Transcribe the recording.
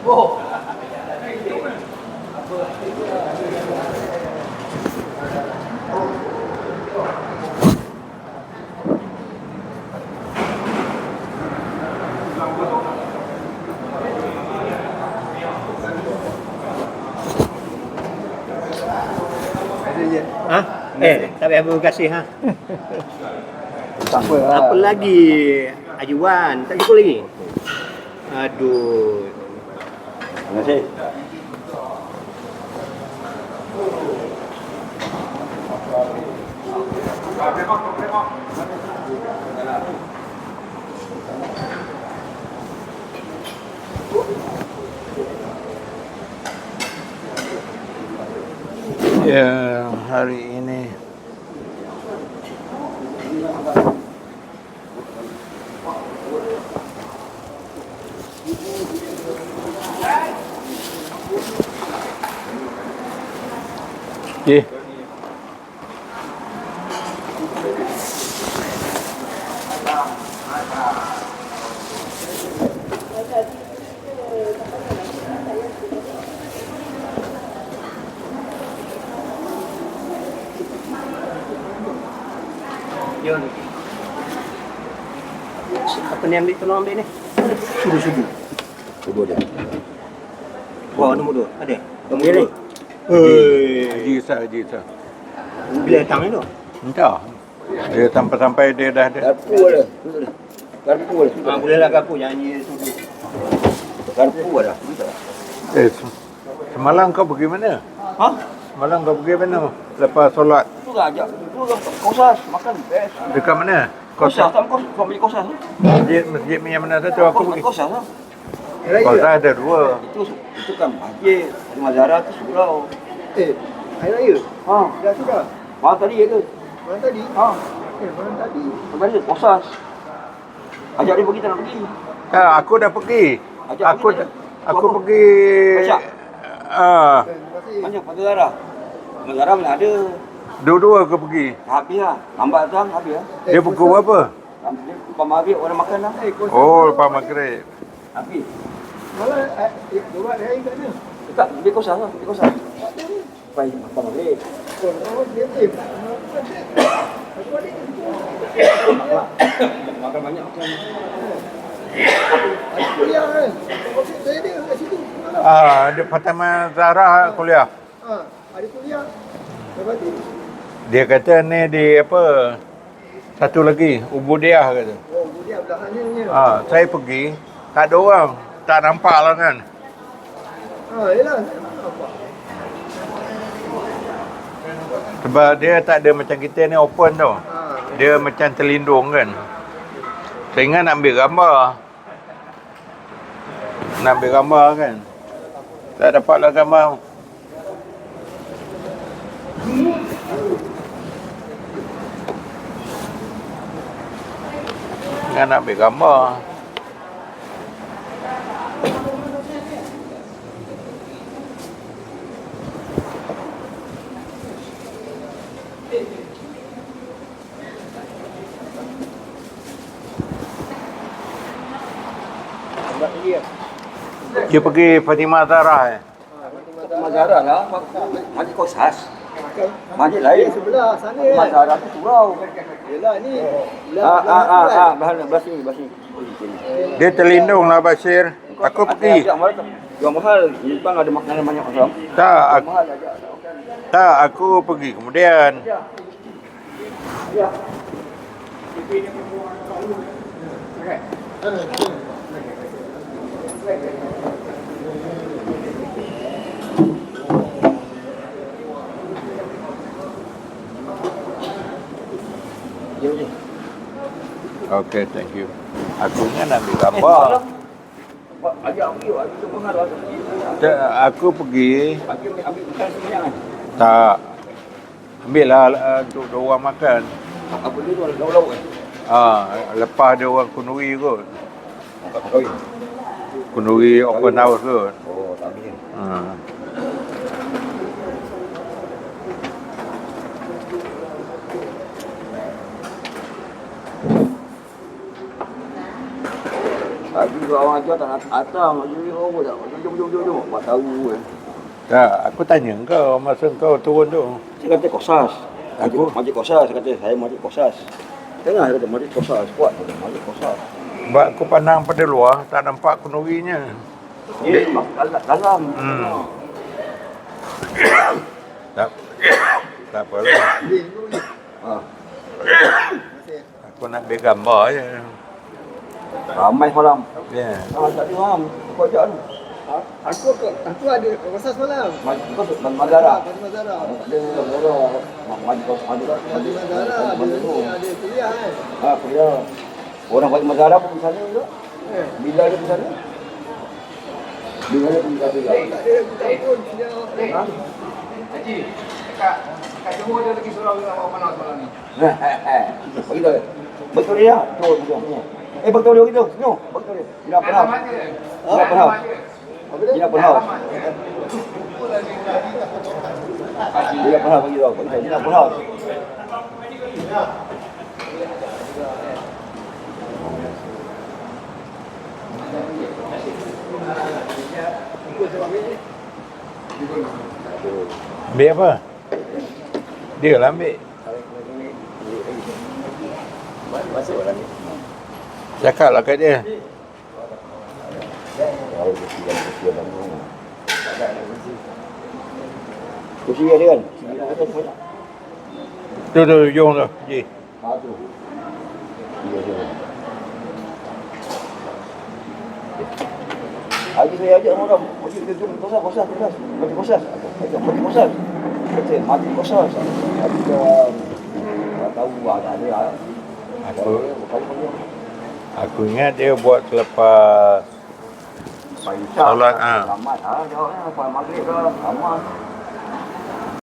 Ha? Eh, tak payah terima kasih ha. Tak apa lah. Apa lagi? Haji Wan, tak cukup lagi? Aduh. Terima kasih. Ya, hari Apa ni ambil tolong ambil ni? Suruh subuh. Kubur dia. Wah, nombor dua. Ada? Nombor dua. ni. Hei. Haji Isa, Haji Isa. Bila datang ni tu? Entah. Dia sampai-sampai dia dah ada. Garpu ada. Duduk dia. Garpu ada. Ha, boleh lah aku nyanyi subuh. Garpu ada. Eh, se- semalam kau pergi mana? Ha? Semalam kau pergi mana? Lepas solat. Tu lah ajak. Tu lah kosas. Makan best. Dekat mana? Kosas. Tak kos. Kau beli kosas. Masjid, masjid yang mana satu aku pergi. Kosas lah. Kosas ada dua. Itu itu kan masjid. Di Mazara tu surau. Eh, hari raya? Ha. Dah sudah? Malam tadi ya ke? Malam tadi? Ha. Eh, malam tadi. Tadi kosas. Ajak dia pergi tak nak pergi. Ya, aku dah pergi. Ajak Aku pergi tak? aku Apa? pergi Ajak. ah, Terima kasih. Mana Mazara? Mazara mana ada. Dua-dua aku pergi. Habis lah. Lambat datang habis lah. Dia pukul berapa? Dia lepas maghrib orang makan lah. Eh, Oh, lepas maghrib. Habis. malam eh, eh, dua hari kat mana? Dekat dia kosas lah. Dia. Baik. Lepas maghrib. Kau oh, dia eh. Aku ada Makan banyak makan. ada kuliah kan? Okey, saya ada kat situ. Malam. Ah, dia Fatimah Zahra kuliah. Ha, ada kuliah. Lepas tu, Dia kata ni di apa? Satu lagi, Ubudiah kata. oh, kuliah belakangnya ni. Ah, saya pergi, tak ada orang. Tak nampak lah kan. Ha, saya nampak. Sebab dia tak ada macam kita ni open tau. Ha, Dia macam terlindung kan. Saya ingat nak ambil gambar. Nak ambil gambar kan. Tak dapatlah gambar. Ingat nak ambil gambar. Dia pergi Fatimah Zahra eh. Mazara lah. Masjid kosas. Masjid lain. sebelah sana kan? Mazara tu surau. Yelah ni. Ah ah ah ah. Belah belah sini belah sini. Dia terlindung lah Bashir. Aku pergi. Mahal? Jual mahal. Di depan ada makanan banyak macam. Tak, aku, tak, aku pergi kemudian. Jom Okay, thank you. Aku ingat nak ambil gambar. Ajak pergi. Tu mahal. Tak, aku pergi. Ajak ambil makan sebanyak kan. Tak. Ambil lah uh, untuk dua orang makan. Apa dia tu ada lauk-lauk kan? Ah, lepas dia orang kunuri kot. Kunuri open house kot. Oh, tak habis. Ha. Lagi orang ajar tak nak datang. Lagi orang tak. Jom, jom, jom, jom. Buat tahu eh. Ya, aku tanya kau masa kau turun tu. Saya kata kosas. Aku? Majlis kosas. Saya kata saya majlis kosas. Tengah saya kata majlis kosas. Kuat. Majlis kosas. Sebab aku pandang pada luar, tak nampak kunurinya. Dia dalam. dalam. Hmm. Tak, tak apa lah. Masih. Aku nak ambil gambar je. Ramai malam. Ya. Ah, tak ada malam. Kau ajak tu. A- Aku aku ada pasal semalam. Majlis kosas. Mazara. Mazara. Tak ada Mazara. Majlis kosas. Majlis kosas. Fati Mazara ada ni ada kuliah kan. Ha, kuliah. Orang bagi Mazara pun di sana juga. Eh. Bila dia di sana? Bila dia pergi sana juga. Tak ada bukan pun kuliah. Ha? Haji, kat kat Johor dia lagi surau dengan orang mana semalam ni. Begitu. Betul dia. Betul betul. Eh betul dia gitu. Senyum. Betul dia. Bila pernah. Alamat dia. Bila pernah. Alamat dia. Apa dia? Bila pernah. Alamat dia. Bila pernah bagi tahu. Bila pernah. Ambil apa? Dia lah ambil. Masuk orang ni. Cakap lah kat dia. Kesian dia kan. Dia. Tu tu hujung tu. Ji. Ha tu. Dia dia. Lagi saya ajak orang, mesti kita jom kosas, kosas, kosas. Mati kosas. Ajak mati kosas. Kata mati kosas. Kita tak tahu ada ada. Aku aku ingat dia buat selepas Solat ha. Selamat ha, jawabnya. Solat maghrib ke, aman.